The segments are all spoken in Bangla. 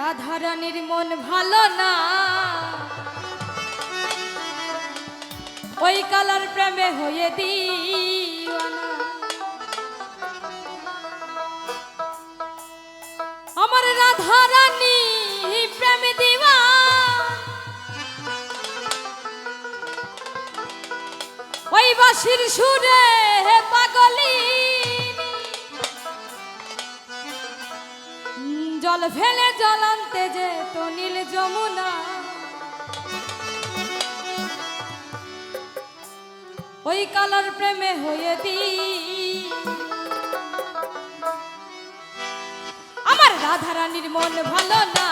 রাধারানীর মন ভালো না। ওই কালার প্রেমে হয়ে দিওয়ানা। আমার রাধারানী প্রেমে দিওয়া ওই বাসির সুরে পাগলি। জল ফেলে জল আনতে যে তো নীল যমুনা। ওই কালার প্রেমে হয়ে দি। আমার রাধারানীর মন ভালো না।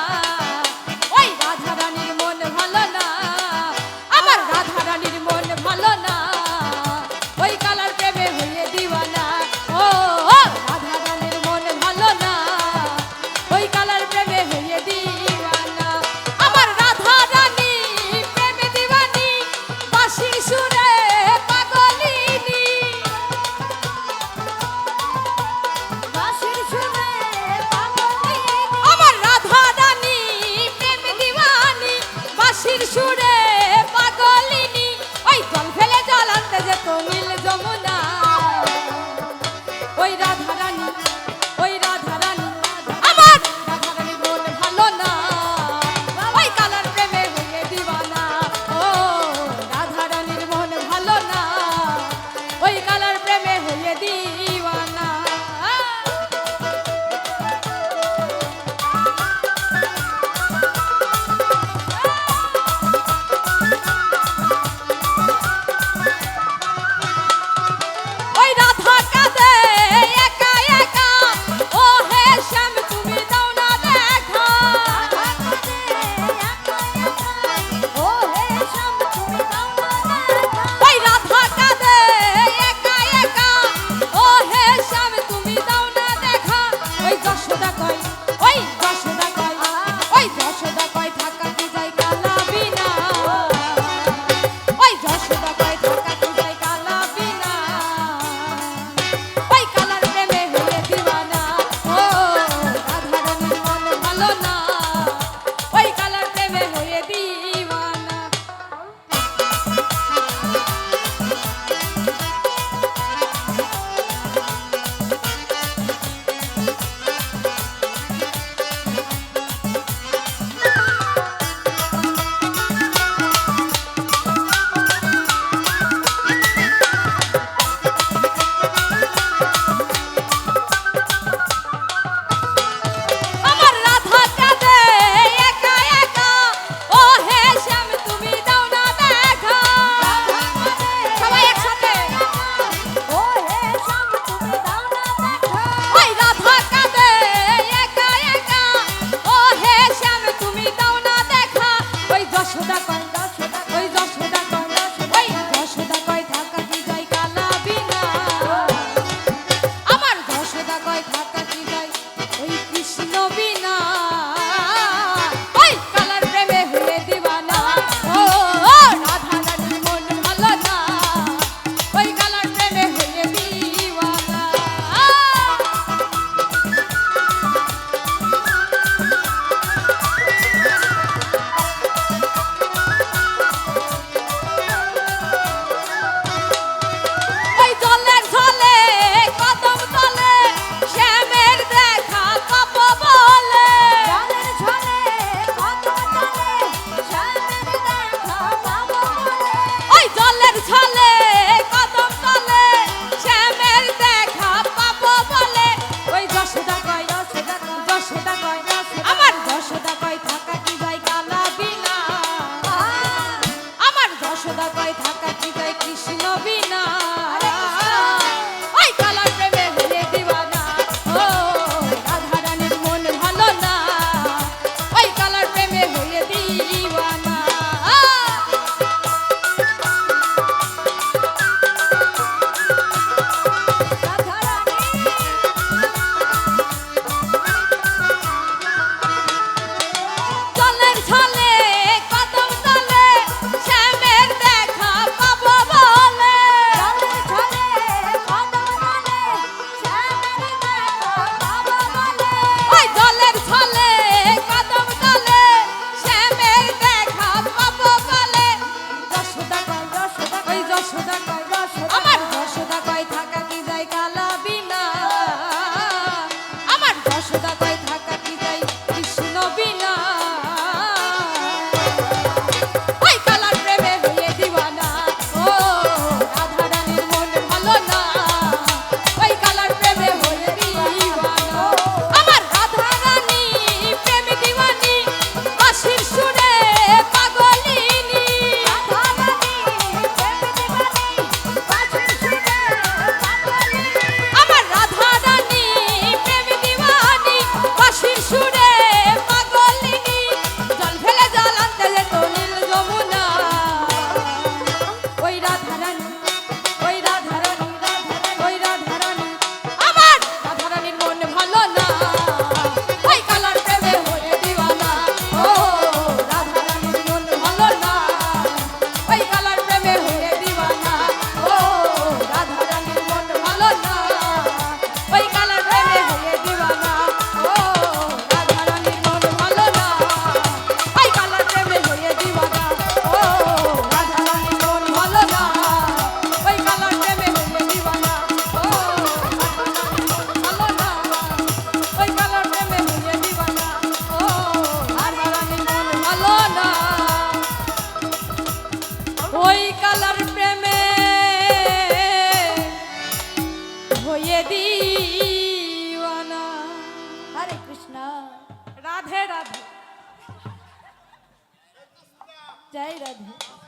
જય રાધે